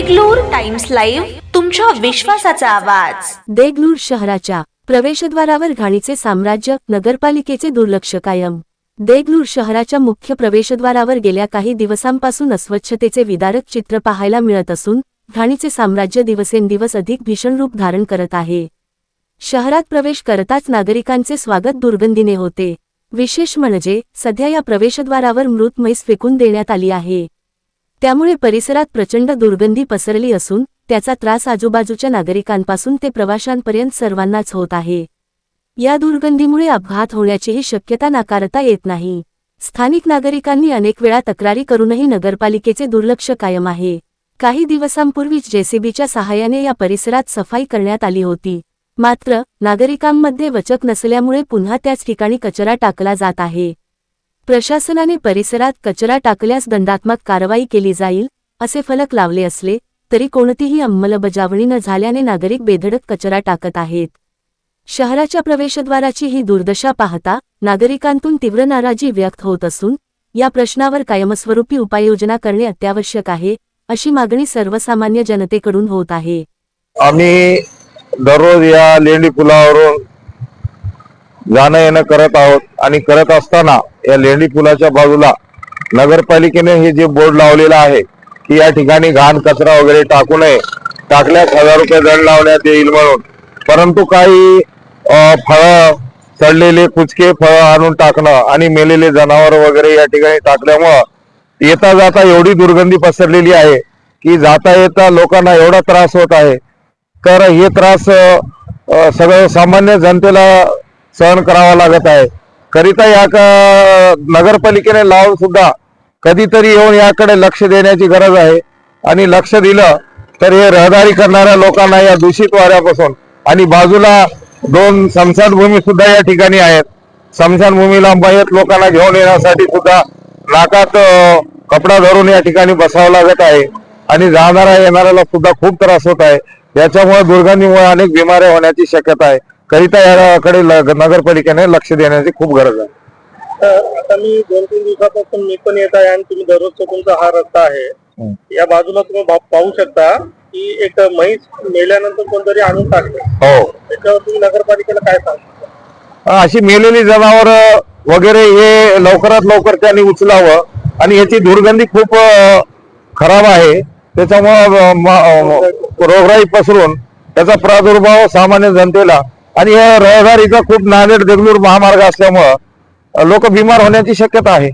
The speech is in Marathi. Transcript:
देगलूर टाइम्स लाईव्ह तुमच्या विश्वासाचा आवाज. देगलूर शहराच्या प्रवेशद्वारावर घाणीचे साम्राज्य नगरपालिकेचे दुर्लक्ष कायम. देगलूर शहराच्या मुख्य प्रवेशद्वारावर गेल्या काही दिवसांपासून अस्वच्छतेचे विदारक चित्र पाहायला मिळत असून घाणीचे साम्राज्य दिवसेंदिवस अधिक भीषण रूप धारण करत आहे. शहरात प्रवेश करताच नागरिकांचे स्वागत दुर्गंधीने होते. विशेष म्हणजे सध्या या प्रवेशद्वारावर मृत मैस फेकून देण्यात आली आहे. त्यामुळे परिसरात प्रचंड दुर्गंधी पसरली असून त्याचा त्रास आजूबाजूच्या नागरिकांपासून ते प्रवाशांपर्यंत सर्वांनाच होत आहे. या दुर्गंधीमुळे अपघात होण्याचीही शक्यता नाकारता येत नाही. स्थानिक नागरिकांनी अनेक वेळा तक्रारी करूनही नगरपालिकेचे दुर्लक्ष कायम आहे. काही दिवसांपूर्वीच जेसीबीच्या सहाय्याने या परिसरात सफाई करण्यात आली होती. मात्र नागरिकांमध्ये वचक नसल्यामुळे पुन्हा त्याच ठिकाणी कचरा टाकला जात आहे. प्रशासनाने परिसरात कचरा टाकल्यास दंडात्मक कारवाई केली जाईल असे फलक लावले असले तरी कोणतीही अंमलबजावणी न झाल्याने नागरिक बेधडक कचरा टाकत आहेत. शहराच्या प्रवेशद्वाराची ही दुर्दशा पाहता नागरिकांतून तीव्र नाराजी व्यक्त होत असून या प्रश्नावर कायमस्वरूपी उपाययोजना करणे अत्यावश्यक आहे अशी मागणी सर्वसामान्य जनतेकडून होत आहे. आम्ही दररोज या लेंडी पुलावरून जाणं येणं करत आहोत आणि करत असताना या लेंडी पुलाच्या बाजूला नगरपालिकेने हे जे बोर्ड लावलेलं आहे की या ठिकाणी घाण कचरा वगैरे टाकू नये. टाकल्यास हजार रुपये दंड लावण्यात येईल म्हणून. परंतु काही फळं सडलेले कुचके फळं आणून टाकणं आणि मेलेले जनावर वगैरे या ठिकाणी टाकल्यामुळं येता जाता एवढी दुर्गंधी पसरलेली आहे की जाता येता लोकांना एवढा त्रास होत आहे. तर हे त्रास सगळं सामान्य जनतेला सहन करावा लागत आहे. करिता या क- नगरपालिकेने लावून सुद्धा कधीतरी येऊन याकडे लक्ष देण्याची गरज आहे. आणि लक्ष दिलं तर हे रहदारी करणाऱ्या लोकांना या दूषित वाऱ्यापासून आणि बाजूला दोन स्मशानभूमी सुद्धा या ठिकाणी आहेत. स्मशानभूमीला मयत लोकांना घेऊन येण्यासाठी सुद्धा नाकात कपडा धरून या ठिकाणी बसावं लागत आहे. आणि जाणाऱ्या येणाऱ्याला सुद्धा खूप त्रास होत आहे. याच्यामुळे दुर्गंधीमुळे अनेक बिमाऱ्या होण्याची शक्यता आहे. करिता याकडे नगरपालिकेने लक्ष देण्याची खूप गरज आहे. तर आता मी दोन तीन दिवसापासून मी पण येत आहे आणि तुम्ही दररोजचा तुमचा हा रस्ता आहे. या बाजूला तुम्ही पाहू शकता की एक म्हैस मेल्यानंतर कोणतरी आणून टाकले. हो. त्याच्यावर तुम्ही नगरपालिकेला काय सांगता अशी मेलेली जनावर वगैरे हे लवकरात लवकर त्यांनी उचलावं आणि याची दुर्गंधी खूप खराब आहे. त्याच्यामुळं रोगराई पसरून त्याचा प्रादुर्भाव सामान्य जनतेला आणि या रहदारीचा खूप नांदेड देगलूर महामार्ग असल्यामुळं लोक बिमार होण्याची शक्यता आहे.